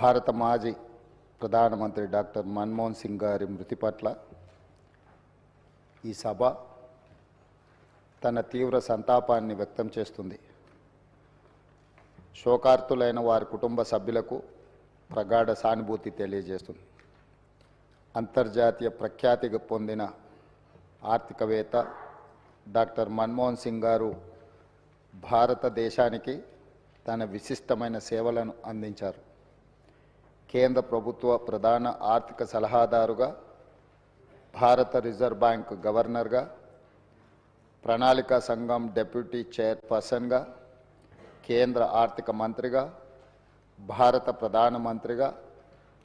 భారత మాజీ ప్రధానమంత్రి డాక్టర్ మన్మోహన్ సింగ్ గారి మృతి పట్ల ఈ సభ తన తీవ్ర సంతాపాన్ని వ్యక్తం చేస్తుంది. శోకార్తులైన వారి కుటుంబ సభ్యులకు ప్రగాఢ సానుభూతి తెలియజేస్తుంది. అంతర్జాతీయ ప్రఖ్యాతి పొందిన ఆర్థికవేత్త డాక్టర్ మన్మోహన్ సింగ్ గారు భారతదేశానికి తన విశిష్టమైన సేవలను అందించారు. కేంద్ర ప్రభుత్వ ప్రధాన ఆర్థిక సలహాదారుగా భారత రిజర్వ్ బ్యాంక్ గవర్నర్గా ప్రణాళిక సంఘం డెప్యూటీ చైర్పర్సన్గా కేంద్ర ఆర్థిక మంత్రిగా భారత ప్రధానమంత్రిగా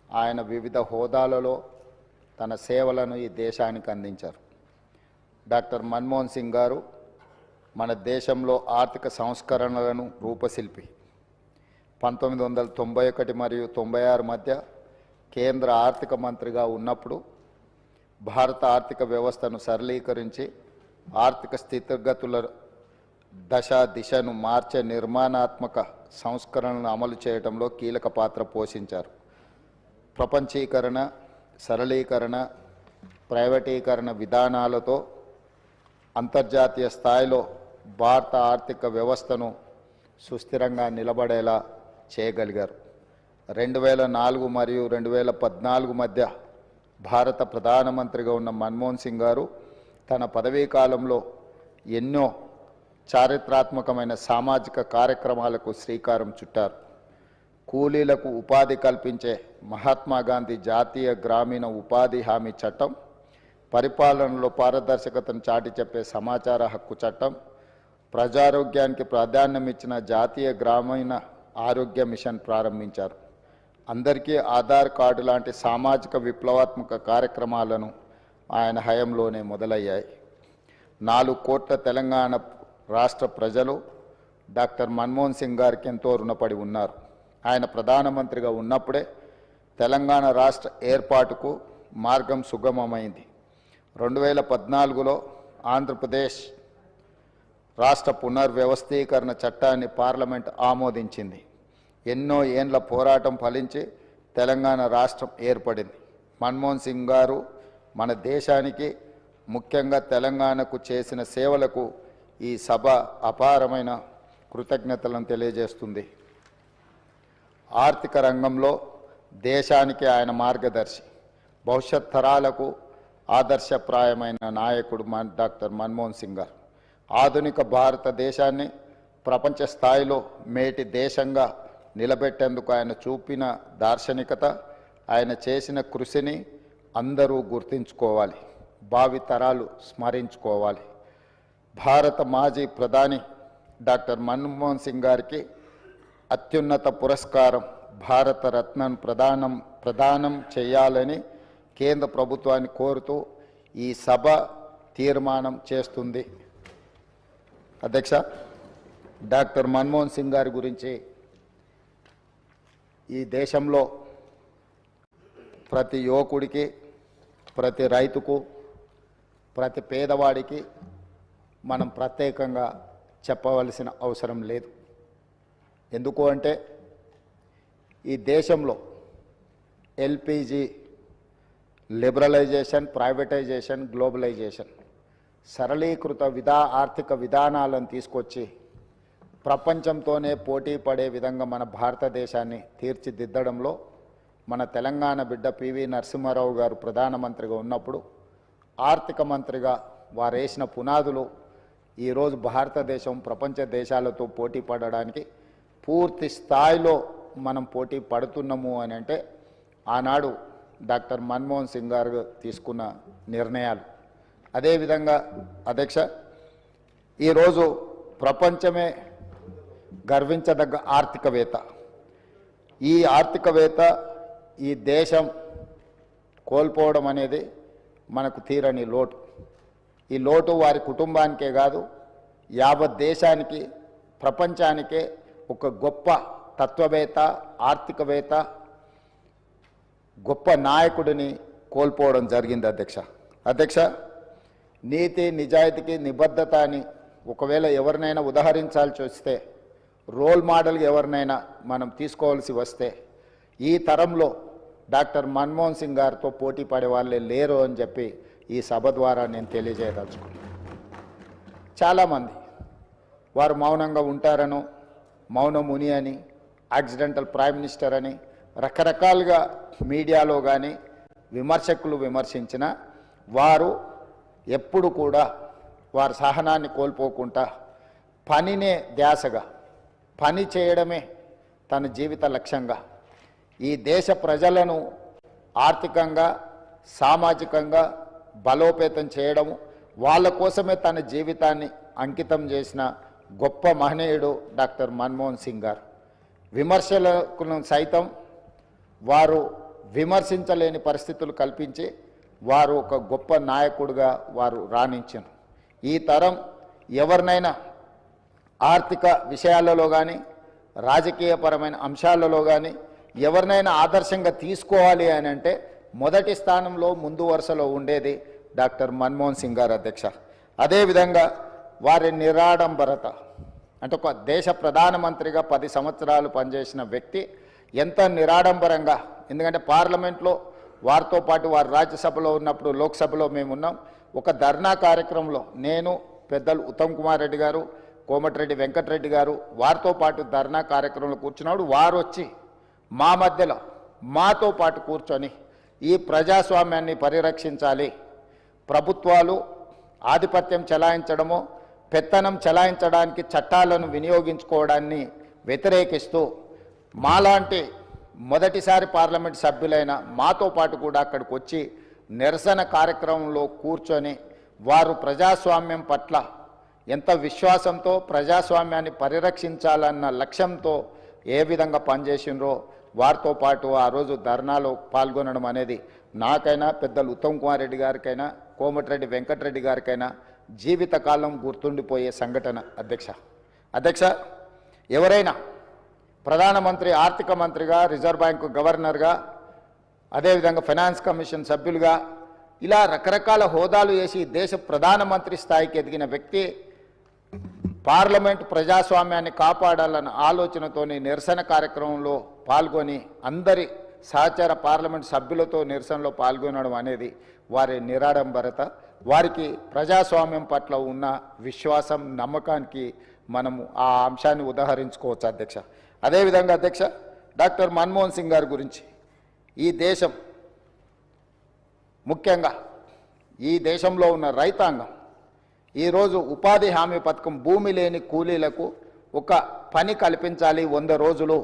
ఆయన వివిధ హోదాలలో తన సేవలను ఈ దేశానికి అందించారు. డాక్టర్ మన్మోహన్ సింగ్ గారు మన దేశంలో ఆర్థిక సంస్కరణలను రూపశిల్పి. పంతొమ్మిది వందల తొంభై ఒకటి మరియు తొంభై ఆరు మధ్య కేంద్ర ఆర్థిక మంత్రిగా ఉన్నప్పుడు భారత ఆర్థిక వ్యవస్థను సరళీకరించి ఆర్థిక స్థితిగతుల దశ దిశను మార్చే నిర్మాణాత్మక సంస్కరణలను అమలు చేయడంలో కీలక పాత్ర పోషించారు. ప్రపంచీకరణ సరళీకరణ ప్రైవేటీకరణ విధానాలతో అంతర్జాతీయ స్థాయిలో భారత ఆర్థిక వ్యవస్థను సుస్థిరంగా నిలబడేలా చేయగలిగారు. రెండు వేల నాలుగు మరియు రెండు వేల పద్నాలుగు మధ్య భారత ప్రధానమంత్రిగా ఉన్న మన్మోహన్ సింగ్ గారు తన పదవీ కాలంలో ఎన్నో చారిత్రాత్మకమైన సామాజిక కార్యక్రమాలకు శ్రీకారం చుట్టారు. కూలీలకు ఉపాధి కల్పించే మహాత్మా గాంధీ జాతీయ గ్రామీణ ఉపాధి హామీ చట్టం పరిపాలనలో పారదర్శకతను చాటి చెప్పే సమాచార హక్కు చట్టం ప్రజారోగ్యానికి ప్రాధాన్యం ఇచ్చిన జాతీయ గ్రామీణ ఆరోగ్య మిషన్ ప్రారంభించారు. అందరికీ ఆధార్ కార్డు లాంటి సామాజిక విప్లవాత్మక కార్యక్రమాలను ఆయన హయంలోనే మొదలయ్యాయి. నాలుగు కోట్ల తెలంగాణ రాష్ట్ర ప్రజలు డాక్టర్ మన్మోహన్ సింగ్ గారికి ఎంతో రుణపడి ఉన్నారు. ఆయన ప్రధానమంత్రిగా ఉన్నప్పుడే తెలంగాణ రాష్ట్ర ఏర్పాటుకు మార్గం సుగమమైంది. రెండు వేల పద్నాలుగులో ఆంధ్రప్రదేశ్ రాష్ట్ర పునర్వ్యవస్థీకరణ చట్టాన్ని పార్లమెంట్ ఆమోదించింది. ఎన్నో ఏండ్ల పోరాటం ఫలించి తెలంగాణ రాష్ట్రం ఏర్పడింది. మన్మోహన్ సింగ్ గారు మన దేశానికి ముఖ్యంగా తెలంగాణకు చేసిన సేవలకు ఈ సభ అపారమైన కృతజ్ఞతలను తెలియజేస్తుంది. ఆర్థిక రంగంలో దేశానికి ఆయన మార్గదర్శి. భవిష్యత్ తరాలకు ఆదర్శప్రాయమైన నాయకుడు మన్ డాక్టర్ మన్మోహన్ సింగ్ గారు. ఆధునిక భారతదేశాన్ని ప్రపంచ స్థాయిలో మేటి దేశంగా నిలబెట్టేందుకు ఆయన చూపిన దార్శనికత ఆయన చేసిన కృషిని అందరూ గుర్తించుకోవాలి భావితరాలు స్మరించుకోవాలి. భారత మాజీ ప్రధాని డాక్టర్ మన్మోహన్ సింగ్ గారికి అత్యున్నత పురస్కారం భారతరత్నం ప్రధానం ప్రదానం ప్రదానం చేయాలని కేంద్ర ప్రభుత్వాన్ని కోరుతూ ఈ సభ తీర్మానం చేస్తుంది. అధ్యక్ష డాక్టర్ మన్మోహన్ సింగ్ గారి గురించి ఈ దేశంలో ప్రతి యువకుడికి ప్రతి రైతుకు ప్రతి పేదవాడికి మనం ప్రత్యేకంగా చెప్పవలసిన అవసరం లేదు. ఎందుకు అంటే ఈ దేశంలో ఎల్పిజి లిబరలైజేషన్ ప్రైవేటైజేషన్ గ్లోబలైజేషన్ సరళీకృత విధా ఆర్థిక విధానాలను తీసుకొచ్చి ప్రపంచంతోనే పోటీ పడే విధంగా మన భారతదేశాన్ని తీర్చిదిద్దడంలో మన తెలంగాణ బిడ్డ పివి నరసింహారావు గారు ప్రధానమంత్రిగా ఉన్నప్పుడు ఆర్థిక మంత్రిగా వారు వేసిన పునాదులు ఈరోజు భారతదేశం ప్రపంచ దేశాలతో పోటీ పడడానికి పూర్తి స్థాయిలో మనం పోటీ పడుతున్నాము అని అంటే ఆనాడు డాక్టర్ మన్మోహన్ సింగ్ గారు తీసుకున్న నిర్ణయాలు. అదేవిధంగా అధ్యక్ష ఈరోజు ప్రపంచమే గర్వించదగ్గ ఆర్థికవేత్త. ఈ ఆర్థికవేత్త ఈ దేశం కోల్పోవడం అనేది మనకు తీరని లోటు. ఈ లోటు వారి కుటుంబానికే కాదు యావత్ దేశానికి ప్రపంచానికే ఒక గొప్ప తత్వవేత్త ఆర్థికవేత్త గొప్ప నాయకుడిని కోల్పోవడం జరిగింది అధ్యక్ష. అధ్యక్ష నీతి నిజాయితీకి నిబద్ధత అని ఒకవేళ ఎవరినైనా ఉదహరించాల్సి వస్తే రోల్ మోడల్ ఎవరినైనా మనం తీసుకోవాల్సి వస్తే ఈ తరంలో డాక్టర్ మన్మోహన్ సింగ్ గారితో పోటీ పడే వాళ్ళే లేరు అని చెప్పి ఈ సభ ద్వారా నేను తెలియజేయదలుచుకున్నాను చాలామంది వారు మౌనంగా ఉంటారను మౌన ముని అని యాక్సిడెంటల్ ప్రైమ్ మినిస్టర్ అని రకరకాలుగా మీడియాలో కానీ విమర్శకులు విమర్శించిన వారు ఎప్పుడు కూడా వారి సహనాన్ని కోల్పోకుండా పనినే ధ్యాసగా పని చేయడమే తన జీవిత లక్ష్యంగా. ఈ దేశ ప్రజలను ఆర్థికంగా సామాజికంగా బలోపేతం చేయడము వాళ్ళ కోసమే తన జీవితాన్ని అంకితం చేసిన గొప్ప మహనీయుడు డాక్టర్ మన్మోహన్ సింగ్ గారు. విమర్శలకు సైతం వారు విమర్శించలేని పరిస్థితులు కల్పించి వారు ఒక గొప్ప నాయకుడిగా వారు రాణించారు ఈ తరం ఎవరినైనా ఆర్థిక విషయాలలో కానీ రాజకీయపరమైన అంశాలలో కానీ ఎవరినైనా ఆదర్శంగా తీసుకోవాలి అని అంటే మొదటి స్థానంలో ముందు వరుసలో ఉండేది డాక్టర్ మన్మోహన్ సింగ్ గారు అధ్యక్ష. అదేవిధంగా వారి నిరాడంబరత అంటే ఒక దేశ ప్రధానమంత్రిగా పది సంవత్సరాలు పనిచేసిన వ్యక్తి ఎంత నిరాడంబరంగా ఎందుకంటే పార్లమెంట్లో వారితో పాటు వారు రాజ్యసభలో ఉన్నప్పుడు లోక్సభలో మేము ఉన్నాం. ఒక ధర్నా కార్యక్రమంలో నేను పెద్దలు ఉత్తమ్ కుమార్ రెడ్డి గారు కోమటిరెడ్డి వెంకటరెడ్డి గారు వారితో పాటు ధర్నా కార్యక్రమంలో కూర్చున్నాడు. వారు వచ్చి మా మధ్యలో మాతో పాటు కూర్చొని ఈ ప్రజాస్వామ్యాన్ని పరిరక్షించాలి. ప్రభుత్వాలు ఆధిపత్యం చెలాయించడము పెత్తనం చెలాయించడానికి చట్టాలను వినియోగించుకోవడాన్ని వ్యతిరేకిస్తూ మాలాంటి మొదటిసారి పార్లమెంట్ సభ్యులైన మాతో పాటు కూడా అక్కడికి వచ్చి నిరసన కార్యక్రమంలో కూర్చొని వారు ప్రజాస్వామ్యం పట్ల ఎంత విశ్వాసంతో ప్రజాస్వామ్యాన్ని పరిరక్షించాలన్న లక్ష్యంతో ఏ విధంగా పనిచేసిండ్రో వారితో పాటు ఆ రోజు ధర్నాలో పాల్గొనడం అనేది నాకైనా పెద్దలు ఉత్తమ్ కుమార్ రెడ్డి గారికైనా కోమటిరెడ్డి వెంకటరెడ్డి గారికైనా జీవితకాలం గుర్తుండిపోయే సంఘటన. అధ్యక్ష అధ్యక్ష ఎవరైనా ప్రధానమంత్రి ఆర్థిక మంత్రిగా రిజర్వ్ బ్యాంకు గవర్నర్గా అదేవిధంగా ఫైనాన్స్ కమిషన్ సభ్యులుగా ఇలా రకరకాల హోదాలు వేసి దేశ ప్రధానమంత్రి స్థాయికి ఎదిగిన వ్యక్తి పార్లమెంట్ ప్రజాస్వామ్యాన్ని కాపాడాలన్న ఆలోచనతోని నిరసన కార్యక్రమంలో పాల్గొని అందరి సహచార పార్లమెంట్ సభ్యులతో నిరసనలో పాల్గొనడం అనేది వారి నిరాడంబరత. వారికి ప్రజాస్వామ్యం పట్ల ఉన్న విశ్వాసం నమ్మకానికి మనము ఆ అంశాన్ని ఉదాహరించుకోవచ్చు అధ్యక్ష. అదేవిధంగా అధ్యక్ష డాక్టర్ మన్మోహన్ సింగ్ గారి గురించి ఈ దేశం ముఖ్యంగా ఈ దేశంలో ఉన్న రైతాంగం ఈరోజు ఉపాధి హామీ పథకం భూమి లేని కూలీలకు ఒక పని కల్పించాలి వంద రోజులు.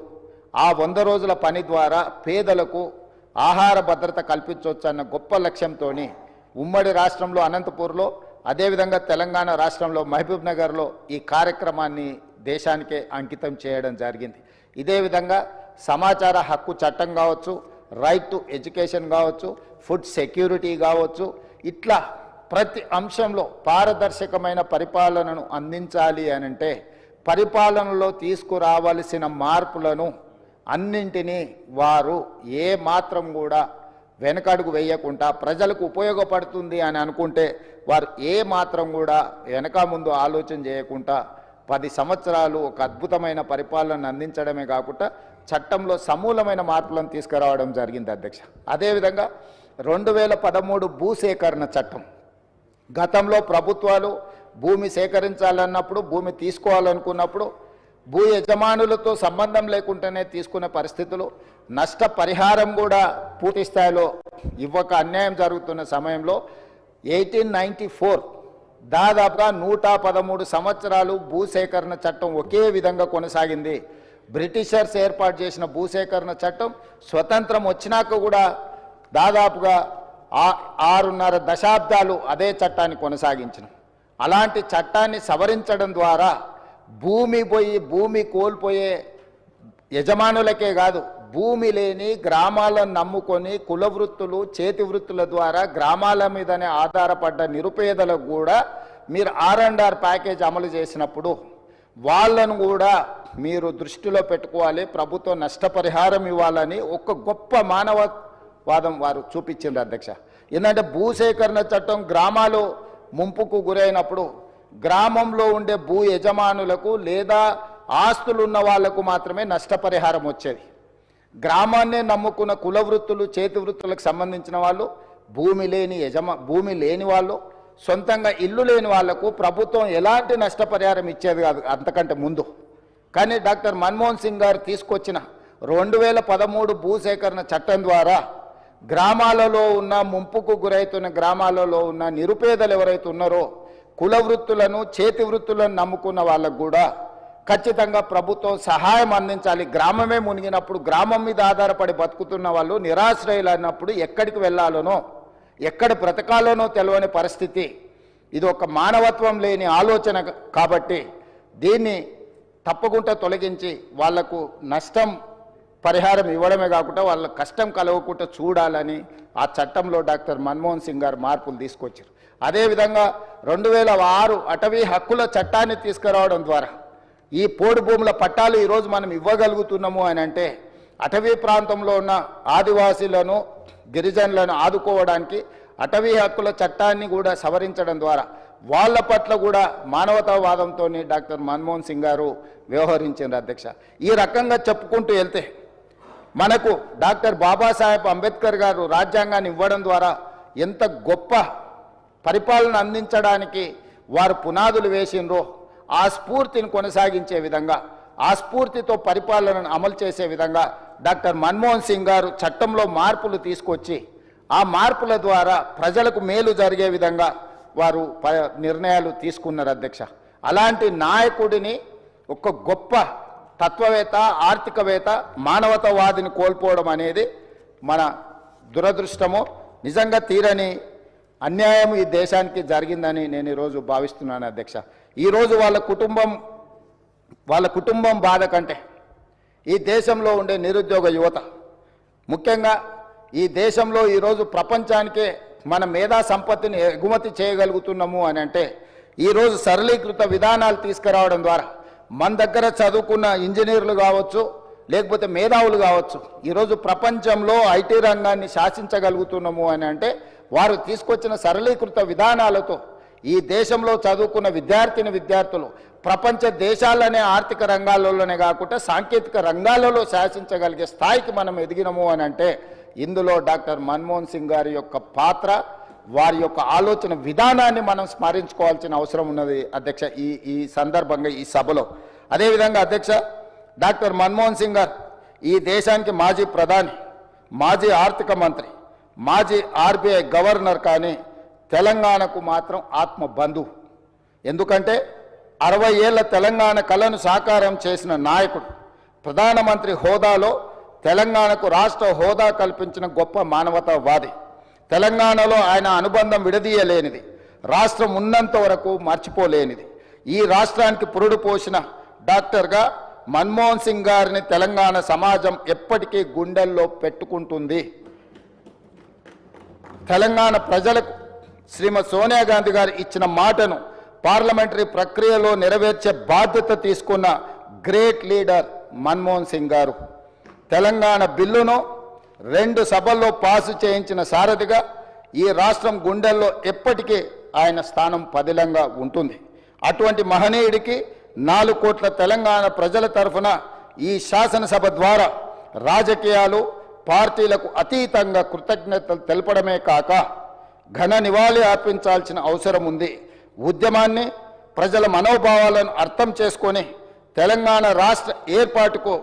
ఆ వంద రోజుల పని ద్వారా పేదలకు ఆహార భద్రత కల్పించవచ్చు అన్న గొప్ప లక్ష్యంతో ఉమ్మడి రాష్ట్రంలో అనంతపూర్లో అదేవిధంగా తెలంగాణ రాష్ట్రంలో మహబూబ్ నగర్లో ఈ కార్యక్రమాన్ని దేశానికే అంకితం చేయడం జరిగింది. ఇదే విధంగా సమాచార హక్కు చట్టం కావచ్చు రైట్ టు ఎడ్యుకేషన్ కావచ్చు ఫుడ్ సెక్యూరిటీ కావచ్చు ఇట్లా ప్రతి అంశంలో పారదర్శకమైన పరిపాలనను అందించాలి అని అంటే పరిపాలనలో తీసుకురావలసిన మార్పులను అన్నింటినీ వారు ఏ మాత్రం కూడా వెనకడుగు వేయకుండా ప్రజలకు ఉపయోగపడుతుంది అని అనుకుంటే వారు ఏ మాత్రం కూడా వెనక ముందు ఆలోచన చేయకుండా పది సంవత్సరాలు ఒక అద్భుతమైన పరిపాలన అందించడమే కాకుండా చట్టంలో సమూలమైన మార్పులను తీసుకురావడం జరిగింది అధ్యక్ష. అదేవిధంగా రెండు వేల పదమూడు భూసేకరణ చట్టం. గతంలో ప్రభుత్వాలు భూమి సేకరించాలన్నప్పుడు భూమి తీసుకోవాలనుకున్నప్పుడు భూ యజమానులతో సంబంధం లేకుండానే తీసుకునే పరిస్థితులు నష్టపరిహారం కూడా పూర్తి స్థాయిలో ఇవ్వక అన్యాయం జరుగుతున్న సమయంలో ఎయిటీన్ నైంటీ ఫోర్ దాదాపుగా నూట పదమూడు సంవత్సరాలు భూసేకరణ చట్టం ఒకే విధంగా కొనసాగింది. బ్రిటిషర్స్ ఏర్పాటు చేసిన భూసేకరణ చట్టం స్వతంత్రం వచ్చినాక కూడా దాదాపుగా ఆరున్నర దశాబ్దాలు అదే చట్టాన్ని కొనసాగించిన. అలాంటి చట్టాన్ని సవరించడం ద్వారా భూమి పోయి భూమి కోల్పోయే యజమానులకే కాదు భూమి లేని గ్రామాలను నమ్ముకొని కుల వృత్తులు చేతి వృత్తుల ద్వారా గ్రామాల మీదనే ఆధారపడ్డ నిరుపేదలకు కూడా మీరు ఆర్ అండ్ ఆర్ ప్యాకేజ్ అమలు చేసినప్పుడు వాళ్ళను కూడా మీరు దృష్టిలో పెట్టుకోవాలి ప్రభుత్వం నష్టపరిహారం ఇవ్వాలని ఒక గొప్ప మానవ వాదం వారు చూపించింది అధ్యక్ష. ఏంటంటే భూసేకరణ చట్టం గ్రామాలు ముంపుకు గురైనప్పుడు గ్రామంలో ఉండే భూ యజమానులకు లేదా ఆస్తులు ఉన్న వాళ్ళకు మాత్రమే నష్టపరిహారం వచ్చేది. గ్రామాన్నే నమ్ముకున్న కుల వృత్తులు చేతి వృత్తులకు సంబంధించిన వాళ్ళు భూమి లేని యజమా భూమి లేని వాళ్ళు సొంతంగా ఇల్లు లేని వాళ్ళకు ప్రభుత్వం ఎలాంటి నష్టపరిహారం ఇచ్చేది కాదు అంతకంటే ముందు. కానీ డాక్టర్ మన్మోహన్ సింగ్ గారు తీసుకొచ్చిన రెండు వేల పదమూడు భూసేకరణ చట్టం ద్వారా గ్రామాలలో ఉన్న ముంపుకు గురవుతున్న గ్రామాలలో ఉన్న నిరుపేదలు ఎవరైతే ఉన్నారో కుల వృత్తులను చేతి వృత్తులను నమ్ముకున్న వాళ్ళకు కూడా ఖచ్చితంగా ప్రభుత్వం సహాయం అందించాలి. గ్రామమే మునిగినప్పుడు గ్రామం మీద ఆధారపడి బతుకుతున్న వాళ్ళు నిరాశ్రయులు అన్నప్పుడు ఎక్కడికి వెళ్ళాలనో ఎక్కడ బ్రతకాలనో తెలియని పరిస్థితి. ఇది ఒక మానవత్వం లేని ఆలోచన కాబట్టి దీన్ని తప్పకుండా తొలగించి వాళ్ళకు నష్టం పరిహారం ఇవ్వడమే కాకుండా వాళ్ళ కష్టం కలగకుండా చూడాలని ఆ చట్టంలో డాక్టర్ మన్మోహన్ సింగ్ గారు మార్పులు తీసుకొచ్చారు. అదేవిధంగా రెండు వేల ఆరు అటవీ హక్కుల చట్టాన్ని తీసుకురావడం ద్వారా ఈ పోడు భూముల పట్టాలు ఈరోజు మనం ఇవ్వగలుగుతున్నాము అని అంటే అటవీ ప్రాంతంలో ఉన్న ఆదివాసీలను గిరిజనులను ఆదుకోవడానికి అటవీ హక్కుల చట్టాన్ని కూడా సవరించడం ద్వారా వాళ్ళ పట్ల కూడా మానవతావాదంతో డాక్టర్ మన్మోహన్ సింగ్ గారు వ్యవహరించారు అధ్యక్ష. ఈ రకంగా చెప్పుకుంటూ వెళ్తే మనకు డాక్టర్ బాబాసాహెబ్ అంబేద్కర్ గారు రాజ్యాంగాన్ని ఇవ్వడం ద్వారా ఎంత గొప్ప పరిపాలన అందించడానికి వారు పునాదులు వేసిండ్రో ఆ స్ఫూర్తిని కొనసాగించే విధంగా ఆ స్ఫూర్తితో పరిపాలనను అమలు చేసే విధంగా డాక్టర్ మన్మోహన్ సింగ్ గారు చట్టంలో మార్పులు తీసుకొచ్చి ఆ మార్పుల ద్వారా ప్రజలకు మేలు జరిగే విధంగా వారు ప- నిర్ణయాలు తీసుకున్నారు అధ్యక్ష. అలాంటి నాయకుడిని ఒక గొప్ప తత్వవేత్త ఆర్థికవేత్త మానవతవాదిని కోల్పోవడం అనేది మన దురదృష్టము నిజంగా తీరని అన్యాయం ఈ దేశానికి జరిగిందని నేను ఈరోజు భావిస్తున్నాను అధ్యక్ష. ఈరోజు వాళ్ళ కుటుంబం వాళ్ళ కుటుంబం బాధ కంటే ఈ దేశంలో ఉండే నిరుద్యోగ యువత ముఖ్యంగా ఈ దేశంలో ఈరోజు ప్రపంచానికే మన మేధా సంపత్తిని ఎగుమతి చేయగలుగుతున్నాము అని అంటే ఈరోజు సరళీకృత విధానాలు తీసుకురావడం ద్వారా మన దగ్గర చదువుకున్న ఇంజనీర్లు కావచ్చు లేకపోతే మేధావులు కావచ్చు ఈరోజు ప్రపంచంలో ఐటీ రంగాన్ని శాసించగలుగుతున్నాము అని అంటే వారు తీసుకొచ్చిన సరళీకృత విధానాలతో ఈ దేశంలో చదువుకున్న విద్యార్థిని విద్యార్థులు ప్రపంచ దేశాలనే ఆర్థిక రంగాలలోనే కాకుండా సాంకేతిక రంగాలలో శాసించగలిగే స్థాయికి మనం ఎదిగినము అని అంటే ఇందులో డాక్టర్ మన్మోహన్ సింగ్ గారి యొక్క పాత్ర వారి యొక్క ఆలోచన విధానాన్ని మనం స్మరించుకోవాల్సిన అవసరం ఉన్నది అధ్యక్ష ఈ ఈ సందర్భంగా ఈ సభలో. అదేవిధంగా అధ్యక్ష డాక్టర్ మన్మోహన్ సింగ్ గారు ఈ దేశానికి మాజీ ప్రధాని మాజీ ఆర్థిక మంత్రి మాజీ ఆర్బీఐ గవర్నర్ కానీ తెలంగాణకు మాత్రం ఆత్మ బంధువు. ఎందుకంటే అరవై ఏళ్ళ తెలంగాణ కళను సాకారం చేసిన నాయకుడు ప్రధానమంత్రి హోదాలో తెలంగాణకు రాష్ట్ర హోదా కల్పించిన గొప్ప మానవతావాది. తెలంగాణలో ఆయన అనుబంధం విడదీయలేనిది. రాష్ట్రం ఉన్నంత వరకు మర్చిపోలేనిది. ఈ రాష్ట్రానికి పురుడు పోసిన డాక్టర్గా మన్మోహన్ సింగ్ గారిని తెలంగాణ సమాజం ఎప్పటికీ గుండెల్లో పెట్టుకుంటుంది. తెలంగాణ ప్రజలకు శ్రీమతి సోనియా గాంధీ గారు ఇచ్చిన మాటను పార్లమెంటరీ ప్రక్రియలో నెరవేర్చే బాధ్యత తీసుకున్న గ్రేట్ లీడర్ మన్మోహన్ సింగ్ గారు. తెలంగాణ బిల్లును రెండు సభల్లో పాసు చేయించిన సారథిగా ఈ రాష్ట్రం గుండెల్లో ఎప్పటికీ ఆయన స్థానం పదిలంగా ఉంటుంది. అటువంటి మహనీయుడికి నాలుగు కోట్ల తెలంగాణ ప్రజల తరఫున ఈ శాసనసభ ద్వారా రాజకీయాలు పార్టీలకు అతీతంగా కృతజ్ఞతలు తెలపడమే కాక ఘన నివాళి అర్పించాల్సిన అవసరం ఉంది. ఉద్యమాన్ని ప్రజల మనోభావాలను అర్థం చేసుకొని తెలంగాణ రాష్ట్ర ఏర్పాటుకు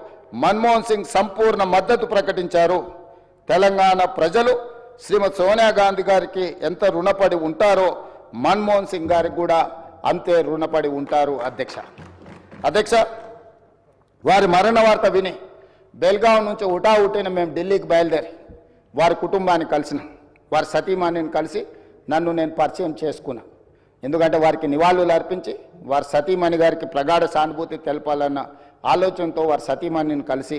మన్మోహన్ సింగ్ సంపూర్ణ మద్దతు ప్రకటించారు. తెలంగాణ ప్రజలు శ్రీమతి సోనియా గాంధీ గారికి ఎంత రుణపడి ఉంటారో మన్మోహన్ సింగ్ గారికి కూడా అంతే రుణపడి ఉంటారు అధ్యక్ష. అధ్యక్ష వారి మరణ వార్త విని బెల్గాం నుంచి ఉటా ఉట్టిన మేము ఢిల్లీకి బయలుదేరి వారి కుటుంబాన్ని కలిసిన. వారి సతీమణిని కలిసి నన్ను నేను పరిచయం చేసుకున్నా. ఎందుకంటే వారికి నివాళులు అర్పించి వారి సతీమణి గారికి ప్రగాఢ సానుభూతి తెలపాలన్న ఆలోచనతో వారి సతీమణిని కలిసి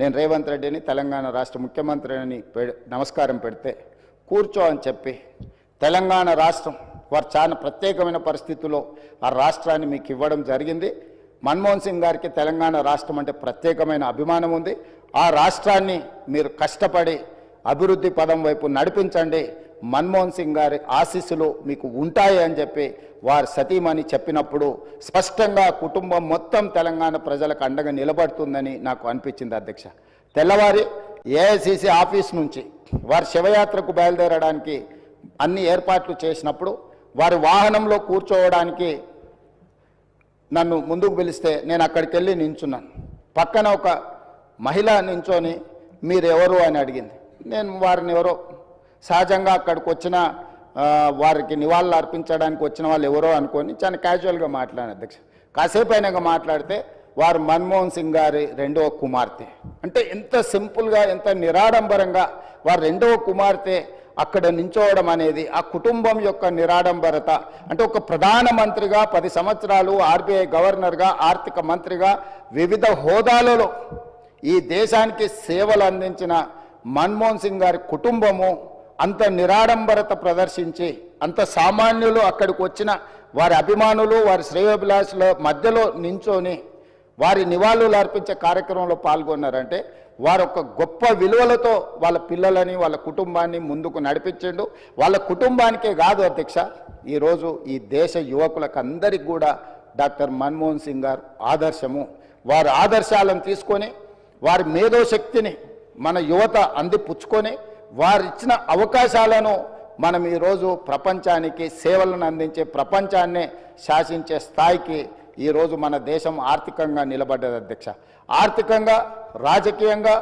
నేను రేవంత్ రెడ్డిని తెలంగాణ రాష్ట్ర ముఖ్యమంత్రి అని పె- నమస్కారం పెడితే కూర్చో అని చెప్పి తెలంగాణ రాష్ట్రం వారు చాలా ప్రత్యేకమైన పరిస్థితుల్లో ఆ రాష్ట్రాన్ని మీకు ఇవ్వడం జరిగింది. మన్మోహన్ సింగ్ గారికి తెలంగాణ రాష్ట్రం అంటే ప్రత్యేకమైన అభిమానం ఉంది. ఆ రాష్ట్రాన్ని మీరు కష్టపడి అభివృద్ధి పదం వైపు నడిపించండి. మన్మోహన్ సింగ్ గారి ఆశీస్సులు మీకు ఉంటాయి అని చెప్పి వారి సతీమణి చెప్పినప్పుడు స్పష్టంగా కుటుంబం మొత్తం తెలంగాణ ప్రజలకు అండగా నిలబడుతుందని నాకు అనిపించింది అధ్యక్ష. తెల్లవారి ఏఐసిసి ఆఫీస్ నుంచి వారి శివయాత్రకు బయలుదేరడానికి అన్ని ఏర్పాట్లు చేసినప్పుడు వారి వాహనంలో కూర్చోవడానికి నన్ను ముందుకు పిలిస్తే నేను అక్కడికి వెళ్ళి నించున్నాను. పక్కన ఒక మహిళ నించొని మీరు ఎవరు అని అడిగింది. నేను వారిని ఎవరో సహజంగా అక్కడికి వచ్చిన వారికి నివాళులు అర్పించడానికి వచ్చిన వాళ్ళు ఎవరో అనుకొని చాలా క్యాజువల్గా మాట్లాడాను అధ్యక్ష. కాసేపు అయినాక మాట్లాడితే వారు మన్మోహన్ సింగ్ గారి రెండవ కుమార్తె. అంటే ఎంత సింపుల్గా ఎంత నిరాడంబరంగా వారు రెండవ కుమార్తె అక్కడ నించోవడం అనేది ఆ కుటుంబం యొక్క నిరాడంబరత. అంటే ఒక ప్రధానమంత్రిగా పది సంవత్సరాలు ఆర్బీఐ గవర్నర్గా ఆర్థిక మంత్రిగా వివిధ హోదాలలో ఈ దేశానికి సేవలు అందించిన మన్మోహన్ సింగ్ గారి కుటుంబము అంత నిరాడంబరత ప్రదర్శించి అంత సామాన్యులు అక్కడికి వచ్చిన వారి అభిమానులు వారి శ్రేయోభిలాషుల మధ్యలో నించొని వారి నివాళులు అర్పించే కార్యక్రమంలో పాల్గొన్నారంటే వారు ఒక గొప్ప విలువలతో వాళ్ళ పిల్లలని వాళ్ళ కుటుంబాన్ని ముందుకు నడిపించిండు. వాళ్ళ కుటుంబానికే కాదు అధ్యక్ష ఈరోజు ఈ దేశ యువకులకు అందరికి కూడా డాక్టర్ మన్మోహన్ సింగ్ గారు ఆదర్శము. వారి ఆదర్శాలను తీసుకొని వారి మేధోశక్తిని మన యువత అందిపుచ్చుకొని వారిచ్చిన అవకాశాలను మనం ఈరోజు ప్రపంచానికి సేవలను అందించే ప్రపంచాన్నే శాసించే స్థాయికి ఈరోజు మన దేశం ఆర్థికంగా నిలబడ్డది అధ్యక్ష. ఆర్థికంగా రాజకీయంగా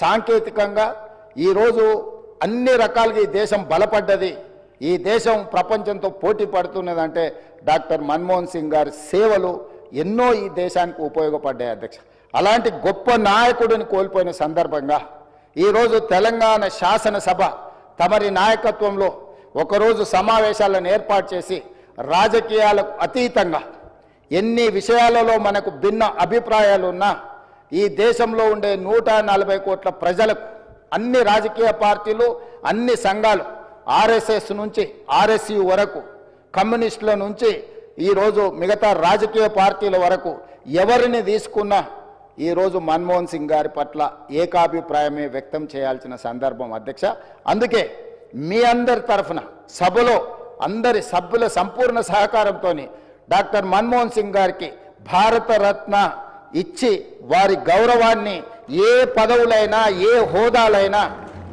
సాంకేతికంగా ఈరోజు అన్ని రకాలుగా ఈ దేశం బలపడ్డది. ఈ దేశం ప్రపంచంతో పోటీ పడుతున్నదంటే డాక్టర్ మన్మోహన్ సింగ్ గారి సేవలు ఎన్నో ఈ దేశానికి ఉపయోగపడ్డాయి అధ్యక్ష. అలాంటి గొప్ప నాయకుడిని కోల్పోయిన సందర్భంగా ఈరోజు తెలంగాణ శాసనసభ తమరి నాయకత్వంలో ఒకరోజు సమావేశాలను ఏర్పాటు చేసి రాజకీయాలకు అతీతంగా ఎన్ని విషయాలలో మనకు భిన్న అభిప్రాయాలున్నా ఈ దేశంలో ఉండే నూట నలభై కోట్ల ప్రజలకు అన్ని రాజకీయ పార్టీలు అన్ని సంఘాలు ఆర్ఎస్ఎస్ నుంచి ఆర్ఎస్యు వరకు కమ్యూనిస్టుల నుంచి ఈరోజు మిగతా రాజకీయ పార్టీల వరకు ఎవరిని తీసుకున్నా ఈరోజు మన్మోహన్ సింగ్ గారి పట్ల ఏకాభిప్రాయమే వ్యక్తం చేయాల్సిన సందర్భం అధ్యక్ష. అందుకే మీ అందరి తరఫున సభలో అందరి సభ్యుల సంపూర్ణ సహకారంతో డాక్టర్ మన్మోహన్ సింగ్ గారికి భారతరత్న ఇచ్చి వారి గౌరవాన్ని ఏ పదవులైనా ఏ హోదాలైనా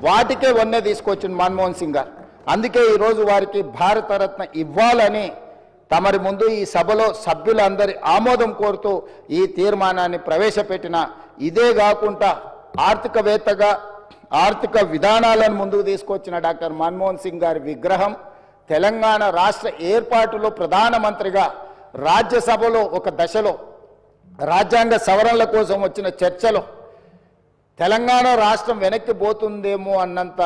వాటికే వన్నే తీసుకొచ్చింది మన్మోహన్ సింగ్ గారు. అందుకే ఈరోజు వారికి భారతరత్న ఇవ్వాలని తమరి ముందు ఈ సభలో సభ్యులందరి ఆమోదం కోరుతూ ఈ తీర్మానాన్ని ప్రవేశపెట్టిన ఇదే కాకుండా ఆర్థికవేత్తగా ఆర్థిక విధానాలను ముందుకు తీసుకొచ్చిన డాక్టర్ మన్మోహన్ సింగ్ గారి విగ్రహం తెలంగాణ రాష్ట్ర ఏర్పాటులో ప్రధానమంత్రిగా రాజ్యసభలో ఒక దశలో రాజ్యాంగ సవరణల కోసం వచ్చిన చర్చలో తెలంగాణ రాష్ట్రం వెనక్కి పోతుందేమో అన్నంత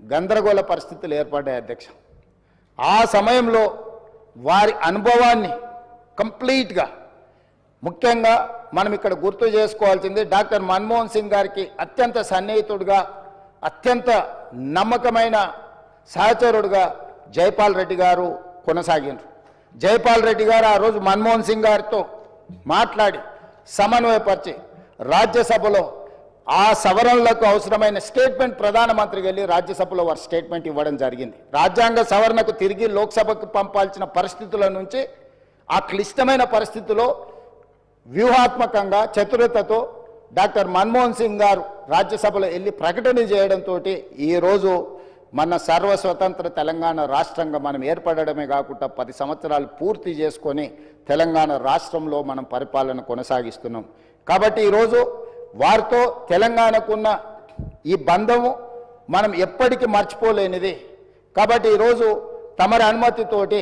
గందరగోళ పరిస్థితులు ఏర్పడ్డాయి అధ్యక్ష. ఆ సమయంలో వారి అనుభవాన్ని కంప్లీట్గా. ముఖ్యంగా మనం ఇక్కడ గుర్తు చేసుకోవాల్సింది డాక్టర్ మన్మోహన్ సింగ్ గారికి అత్యంత సన్నిహితుడుగా అత్యంత నమ్మకమైన సహచరుడుగా జైపాల్ రెడ్డి గారు కొనసాగినారు జైపాల్ రెడ్డి గారు ఆ రోజు మన్మోహన్ సింగ్ గారితో మాట్లాడి సమన్వయపరిచి రాజ్యసభలో ఆ సవరణలకు అవసరమైన స్టేట్మెంట్ ప్రధానమంత్రికి వెళ్ళి రాజ్యసభలో వారు స్టేట్మెంట్ ఇవ్వడం జరిగింది. రాజ్యాంగ సవరణకు తిరిగి లోక్సభకు పంపాల్సిన పరిస్థితుల నుంచి ఆ క్లిష్టమైన పరిస్థితిలో వ్యూహాత్మకంగా చతురతతో డాక్టర్ మన్మోహన్ సింగ్ గారు రాజ్యసభలో వెళ్ళి ప్రకటన చేయడంతో ఈరోజు మన సర్వస్వతంత్ర తెలంగాణ రాష్ట్రంగా మనం ఏర్పడడమే కాకుండా పది సంవత్సరాలు పూర్తి చేసుకొని తెలంగాణ రాష్ట్రంలో మనం పరిపాలన కొనసాగిస్తున్నాం. కాబట్టి ఈరోజు వారితో తెలంగాణకున్న ఈ బంధము మనం ఎప్పటికీ మర్చిపోలేనిది. కాబట్టి ఈరోజు తమరి అనుమతితోటి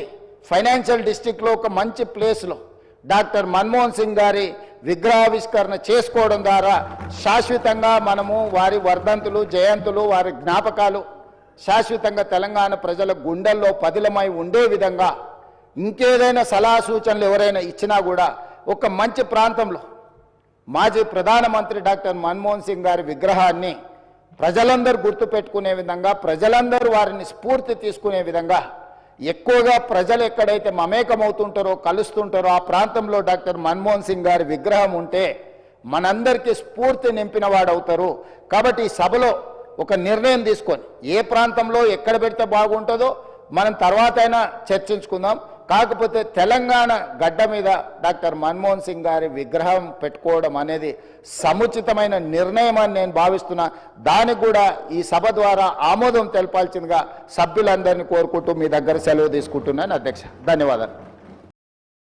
ఫైనాన్షియల్ డిస్టిక్లో ఒక మంచి ప్లేస్లో డాక్టర్ మన్మోహన్ సింగ్ గారి విగ్రహావిష్కరణ చేసుకోవడం ద్వారా శాశ్వతంగా మనము వారి వర్ధంతులు జయంతులు వారి జ్ఞాపకాలు శాశ్వతంగా తెలంగాణ ప్రజల గుండెల్లో పదిలమై ఉండే విధంగా ఇంకేదైనా సలహా సూచనలు ఎవరైనా ఇచ్చినా కూడా ఒక మంచి ప్రాంతంలో మాజీ ప్రధానమంత్రి డాక్టర్ మన్మోహన్ సింగ్ గారి విగ్రహాన్ని ప్రజలందరూ గుర్తుపెట్టుకునే విధంగా ప్రజలందరూ వారిని స్ఫూర్తి తీసుకునే విధంగా ఎక్కువగా ప్రజలు ఎక్కడైతే మమేకమవుతుంటారో కలుస్తుంటారో ఆ ప్రాంతంలో డాక్టర్ మన్మోహన్ సింగ్ గారి విగ్రహం ఉంటే మనందరికీ స్ఫూర్తి నింపిన వాడవుతారు. కాబట్టి ఈ సభలో ఒక నిర్ణయం తీసుకొని ఏ ప్రాంతంలో ఎక్కడ పెడితే బాగుంటుందో మనం తర్వాత అయినా చర్చించుకుందాం. కాకపోతే తెలంగాణ గడ్డ మీద డాక్టర్ మన్మోహన్ సింగ్ గారి విగ్రహం పెట్టుకోవడం అనేది సముచితమైన నిర్ణయం అని నేను భావిస్తున్నా. దానికి కూడా ఈ సభ ద్వారా ఆమోదం తెలపాల్సిందిగా సభ్యులందరినీ కోరుకుంటూ మీ దగ్గర సెలవు తీసుకుంటున్నాను అధ్యక్ష. ధన్యవాదాలు.